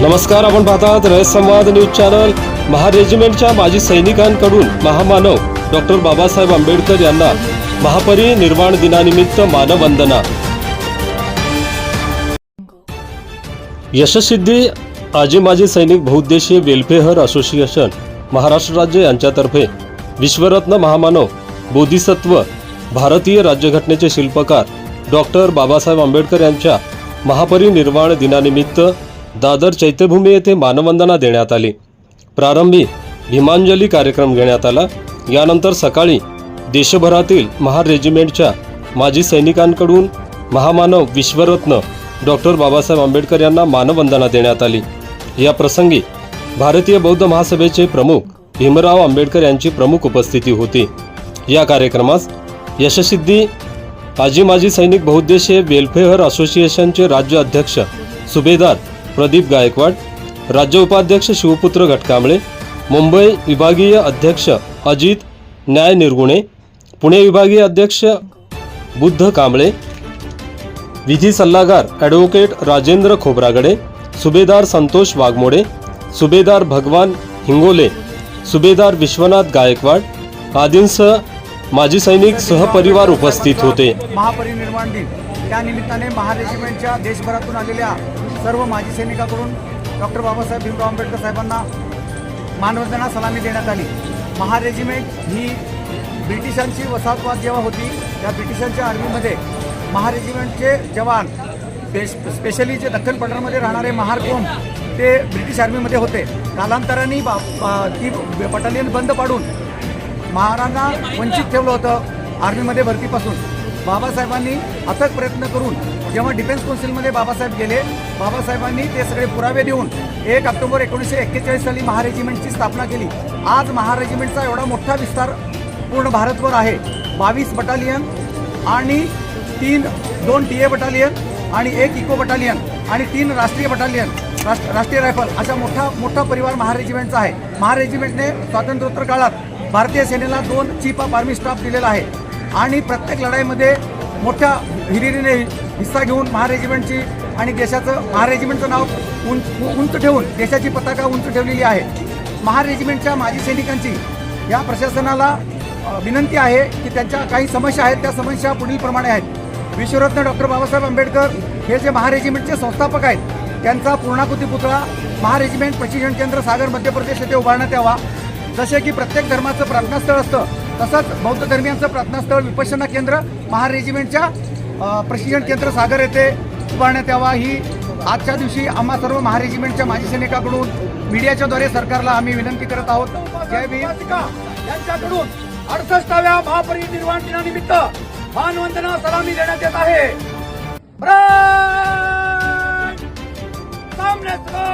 नमस्कार आपण पाहतात रयत संवाद न्यूज चॅनल. महारेजिमेंटच्या माजी सैनिकांकडून महामानव डॉक्टर बाबासाहेब आंबेडकर यांना महापरिनिर्वाण दिनानिमित्त मानवंदना. यशसिद्धी आजी माजी सैनिक बहुद्देशीय वेलफेअर असोसिएशन महाराष्ट्र राज्य यांच्यातर्फे विश्वरत्न महामानव बोधिसत्व भारतीय राज्यघटनेचे शिल्पकार डॉक्टर बाबासाहेब आंबेडकर यांच्या महापरिनिर्वाण दिनानिमित्त दादर चैत्यभूमी येथे मानवंदना देण्यात आली. प्रारंभी भीमांजली कार्यक्रम घेण्यात आला. यानंतर सकाळी देशभरातील महार रेजिमेंटच्या माजी सैनिकांकडून महामानव विश्वरत्न डॉक्टर बाबासाहेब आंबेडकर यांना मानवंदना देण्यात आली. या प्रसंगी भारतीय बौद्ध महासभेचे प्रमुख भीमराव आंबेडकर यांची प्रमुख उपस्थिती होती. या कार्यक्रमास यशसिद्धी आजी माजी सैनिक बहुद्देशीय वेलफेअर असोसिएशनचे राज्य अध्यक्ष सुभेदार प्रदीप गायकवाड राज्य उपाध्यक्ष शिवपुत्र घटकांबळे मुंबई विभागीय अध्यक्ष अजित न्याय निर्गुणे पुणे विभागीय अध्यक्ष बुद्ध कांबळे विधी सल्लागार ॲडव्होकेट राजेंद्र खोब्रागडे सुभेदार संतोष वाघमोडे सुभेदार भगवान हिंगोले सुभेदार विश्वनाथ गायकवाड आदींसह माजी सैनिक सहपरिवार उपस्थित होते. महापरिनिर्वाण दिन. त्यानिमित्ताने महारेजिमेंटच्या देशभरातून आलेल्या सर्व माजी सैनिकाकडून डॉक्टर बाबासाहेब भीमराव आंबेडकर साहेबांना मानवंदना सलामी देण्यात आली. महार रेजिमेंट ही ब्रिटिशांची वसाहतवाद जेव्हा होती त्या ब्रिटिशांच्या आर्मीमध्ये महार रेजिमेंटचे जवान पेश स्पेशली जे दख्खन पठारमध्ये राहणारे महार कोम ते ब्रिटिश आर्मीमध्ये होते. कालांतराने बा बा- ती बटालियन बंद पाडून महाराजांना वंचित ठेवलं होतं आर्मीमध्ये भरतीपासून. बाबासाहेबांनी अथक प्रयत्न करून जेव्हा डिफेन्स कौन्सिलमध्ये बाबासाहेब गेले. बाबासाहेबांनी ते सगळे पुरावे देऊन एक ऑक्टोबर एकोणीसशे एक्केचाळीस साली महारेजिमेंटची स्थापना केली. आज महारेजिमेंटचा एवढा मोठा विस्तार पूर्ण भारतभर आहे. बावीस बटालियन आणि तीन दोन टी ए बटालियन आणि एक इको बटालियन आणि तीन राष्ट्रीय बटालियन राष्ट्र राष्ट्रीय रायफल अशा मोठा मोठा परिवार महारेजिमेंटचा आहे. महारेजिमेंटने स्वातंत्र्योत्तर काळात भारतीय सेनेला दोन चीफ ऑफ आर्मी स्टाफ दिलेला आहे. आणि प्रत्येक लढाईमध्ये मोठ्या हिरिरीने हिस्सा घेऊन महारेजिमेंटची आणि देशाचं महारेजिमेंटचं नाव उंच उंच ठेवून देशाची पताका उंच ठेवलेली आहे. महारेजिमेंटच्या माजी सैनिकांची या प्रशासनाला विनंती आहे की त्यांच्या काही समस्या आहेत त्या समस्या पुढीलप्रमाणे आहेत. विश्वरत्न डॉक्टर बाबासाहेब आंबेडकर हे जे महारेजिमेंटचे संस्थापक आहेत त्यांचा पूर्णाकृती पुतळा महारेजिमेंट प्रशिक्षण केंद्र सागर मध्य प्रदेश येथे उभारण्यात यावा. जसे की प्रत्येक धर्माचं प्रार्थनास्थळ असतं तसंच बौद्ध धर्मियांचं प्रार्थनास्थळ विपश्यना केंद्र महारेजिमेंटच्या प्रशिक्षण केंद्र सागर येथे उभारण्यात यावा. ही आजच्या दिवशी आम्हा सर्व महारेजिमेंटच्या माजी सैनिकाकडून मीडियाच्याद्वारे सरकारला आम्ही विनंती करत आहोत. जय भीम. यांच्याकडून अडसष्टाव्या महापरिनिर्वाण दिनानिमित्त मानवंदना सलामी देण्यात येत आहे. ब्रांड! सामने चलो!